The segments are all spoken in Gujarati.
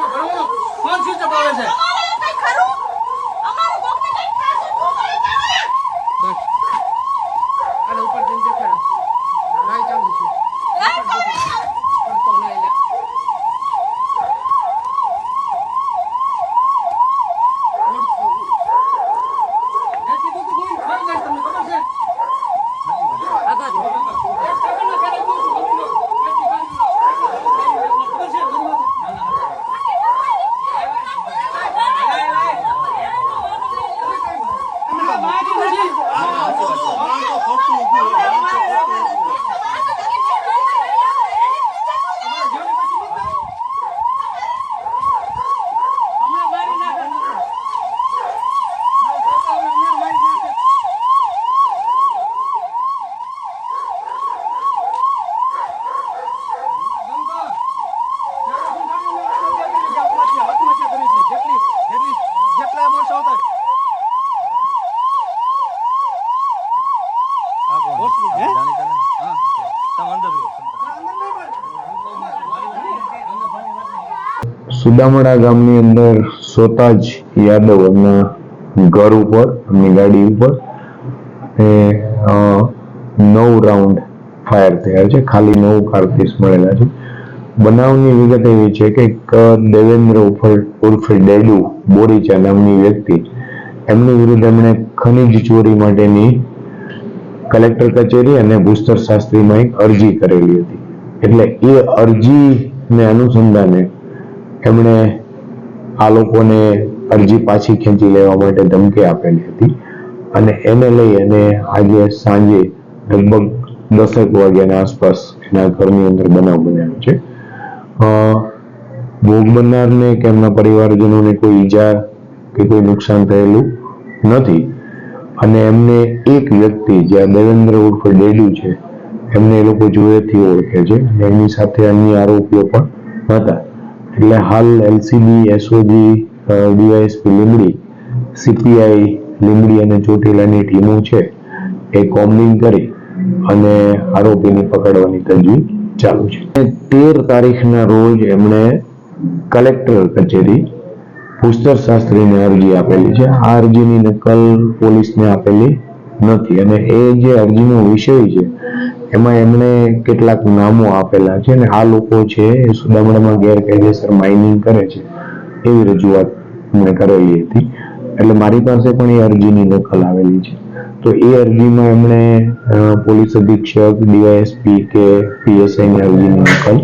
ફોન કોણ શું ચપાવે છે બસ આને ઉપર જઈને દેખાડો લાઈ ચાલુ છે પડતો ના એટલે મેં કીધું કે કોઈ ખાઈ જાય તમને ખબર છે આગળ એક સેકન્ડમાં ખાલી કહું છું, સમજી લો. એટલી ખાલી ખબર છે મારી વાત? તમને માગી નથી હમણાં મારી નાખે જેટલા માણસો આવતા સુદામડા ગામની અંદર સોતાજ યાદવ એમના ઘર ઉપર, એમની ગાડી ઉપર, એ નવ રાઉન્ડ ફાયર થયા છે. ખાલી નવ કારતૂસ મળેલા છે. બનાવની વિગત એવી છે કે દેવેન્દ્ર ઉર્ફે ડેડુ બોરીચા નામની વ્યક્તિ, એમની વિરુદ્ધ એમણે ખનિજ ચોરી માટેની કલેક્ટર કચેરી અને ભૂસ્તર શાસ્ત્રીમાં એક અરજી કરેલી હતી. એટલે એ અરજીને અનુસંધાને એમણે આ લોકોને અરજી પાછી ખેંચી લેવા માટે ધમકી આપેલી હતી. અને એને લઈ અને આજે સાંજે લગભગ દસેક વાગ્યાના આસપાસ એના ઘરની અંદર બનાવ બન્યો છે. ભોગ બનનારને કે એમના પરિવારજનોને કોઈ ઈજા કે કોઈ નુકસાન થયેલું નથી. અને એમને એક વ્યક્તિ જે આ દેવેન્દ્ર ઉર્ફે ડેડુ છે, એમને એ લોકો જોયેથી ઓળખે છે. એમની સાથે અન્ય આરોપીઓ પણ હતા. એટલે હાલ LCB, SOG DYSP Limbdi, CPI, Limbdi અને ચોટીલાની ટીમો છે, એ કોમ્બિંગ કરી અને આરોપીને પકડવાની તજવીજ ચાલુ છે. તેર તારીખના રોજ એમણે કલેક્ટર કચેરી પુસ્તક શાસ્ત્રીને અરજી આપેલી છે. આ અરજીની નકલ પોલીસને આપેલી નથી. અને એ જે અરજીનો વિષય છે, એમાં એમણે કેટલાક નામો આપેલા છે અને આ લોકો છે એ સુદામડામાં ગેરકાયદેસર માઇનિંગ કરે છે એવી રજૂઆત એમણે કરેલી હતી. એટલે મારી પાસે પણ એ અરજીની નકલ આવેલી છે. તો એ અરજીમાં એમણે પોલીસ અધિક્ષક, ડીવાયએસપી કે પીએસઆઈની અરજીની નકલ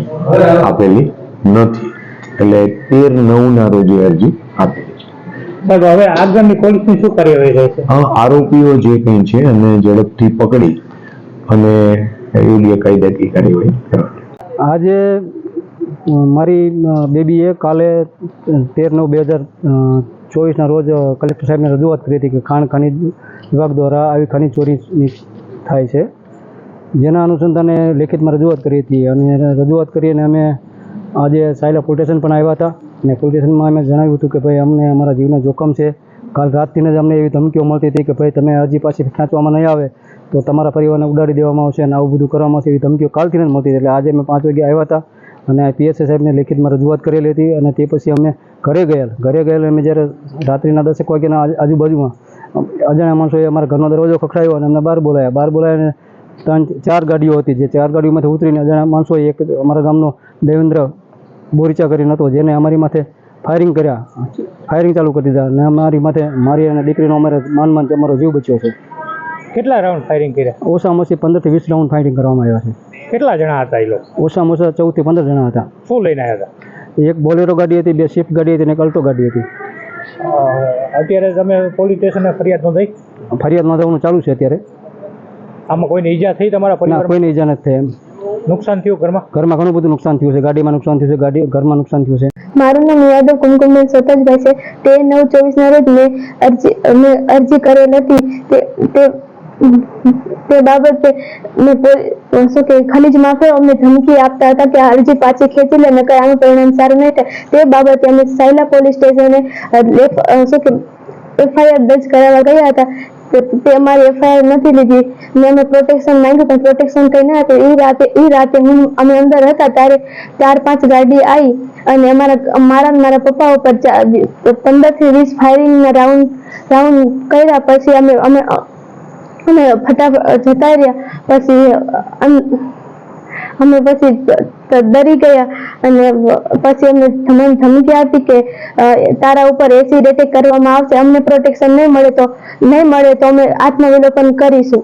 આપેલી નથી. એટલે તેર નવના રોજ અરજી આપેલી. સાહેબ હવે આગળની પોલીસની શું કાર્યવાહી રહેશે આરોપીઓ જે કંઈ છે અને ઝડપથી પકડી અને યોગ્ય કાયદાકીય કાર્યવાહી આજે મારી બેબીએ કાલે તેર નવ બે હજાર ચોવીસના રોજ કલેક્ટર સાહેબને રજૂઆત કરી હતી કે ખાણ ખનિજ વિભાગ દ્વારા આવી ખનિજ ચોરી થાય છે. જેના અનુસંધાને લેખિતમાં રજૂઆત કરી હતી અને રજૂઆત કરીને અમે આજે સાયલા પોલીસ સ્ટેશન પણ આવ્યા હતા. અને પોલીસ સ્ટેશનમાં અમે જણાવ્યું હતું કે ભાઈ અમને અમારા જીવને જોખમ છે. કાલ રાતથી જ અમને એવી ધમકીઓ મળતી હતી કે ભાઈ તમે હજી પાછી ખેંચવામાં નહીં આવે, તો તમારા પરિવારને ઉડાડી દેવામાં આવશે અને આવું બધું કરવામાં આવશે એવી ધમકીઓ કાલથી જ મળતી હતી. એટલે આજે અમે પાંચ વાગે આવ્યા હતા અને પીએસએ સાહેબને લેખિતમાં રજૂઆત કરેલી હતી અને તે પછી અમે ઘરે ગયેલ. ઘરે ગયેલ અમે જ્યારે રાત્રિના દસેક વાગ્યાના આજુબાજુમાં અજાણ્યા માણસોએ અમારા ઘરનો દરવાજો ખખડાવ્યો અને અમને બહાર બોલાયા. બહાર બોલાવીને ત્રણ ચાર ગાડીઓ હતી, જે ચાર ગાડીઓમાંથી ઉતરીને અજાણ્યા માણસોએ એક અમારા ગામનો દેવેન્દ્ર બોરીચા કરીને હતો જેને અમારી માથે ફાયરિંગ કર્યા. ફાયરિંગ ચાલુ કરી દીધા અને અમારી માથે મારી અને દીકરીનો અમારે માન માન અમારો જીવ બચ્યો છે. કેટલા રાઉન્ડ ફાયરિંગ કર્યા? ઓછામાં ઓછી પંદરથી વીસ રાઉન્ડ ફાયરિંગ કરવામાં આવ્યા છે. કેટલા જણા હતા એ લોકો? ઓછામાં ઓછા ચૌદથી પંદર જણા હતા. શું લઈને આવ્યા હતા? એક બોલેરો ગાડી હતી બે સ્વિફ્ટ ગાડી હતી અને એક અલ્ટો ગાડી હતી. અત્યારે તમે પોલીસ સ્ટેશને ફરિયાદ નોંધાઈ? ફરિયાદ નોંધાવવાનું ચાલુ છે અત્યારે. આમાં કોઈને ઈજા થઈ તમારા પરિવાર કોઈને ઈજા નથી થઈ એમ. નુકસાન થયું ઘરમાં? ઘરમાં ઘણું બધું નુકસાન થયું છે. ગાડીમાં નુકસાન થયું છે. ગાડી ઘરમાં નુકસાન થયું છે. મારું નામ યાદવ કુમકુમબેન સતજભાઈ છે. તે નવ ચોવીસના રોજ મેં અરજી મેં અરજી કરેલ હતી. તે તે તે બાબતે મેં શું કે ખનીજ માફિયાઓ અમને ધમકી આપતા હતા કે અરજી પાછી ખેંચી લે નકર આનું પરિણામ સારું નહીં થાય. તે બાબતે અમે સાયલા પોલીસ સ્ટેશને શું કે એફઆઈઆર દર્જ કરાવવા ગયા હતા. તે- અમારી એફઆઈઆર નથી લીધી. મેં અમે પ્રોટેક્શન માંગ્યું, પણ પ્રોટેક્શન કંઈ ના આપ્યું. એ રાતે એ રાતે હું, અમે અંદર હતા ત્યારે ચાર, પાંચ ગાડી આવી અને અમારા, મારા મારા પપ્પા ઉપર પંદરથી વીસ ફાયરિંગ રાઉન્ડ રાઉન્ડ કર્યા. પછી અમે અમે અમે ફટાફટ જતા રહ્યા. પછી અમ- પછી ડરી ગયા અને પછી અમને મને ધમકી આપી કે તારા ઉપર એસિડ એટેક કરવામાં આવશે, અમને પ્રોટેક્શન નહીં મળે તો નહીં મળે તો અમે આત્મવિલોપન કરીશું.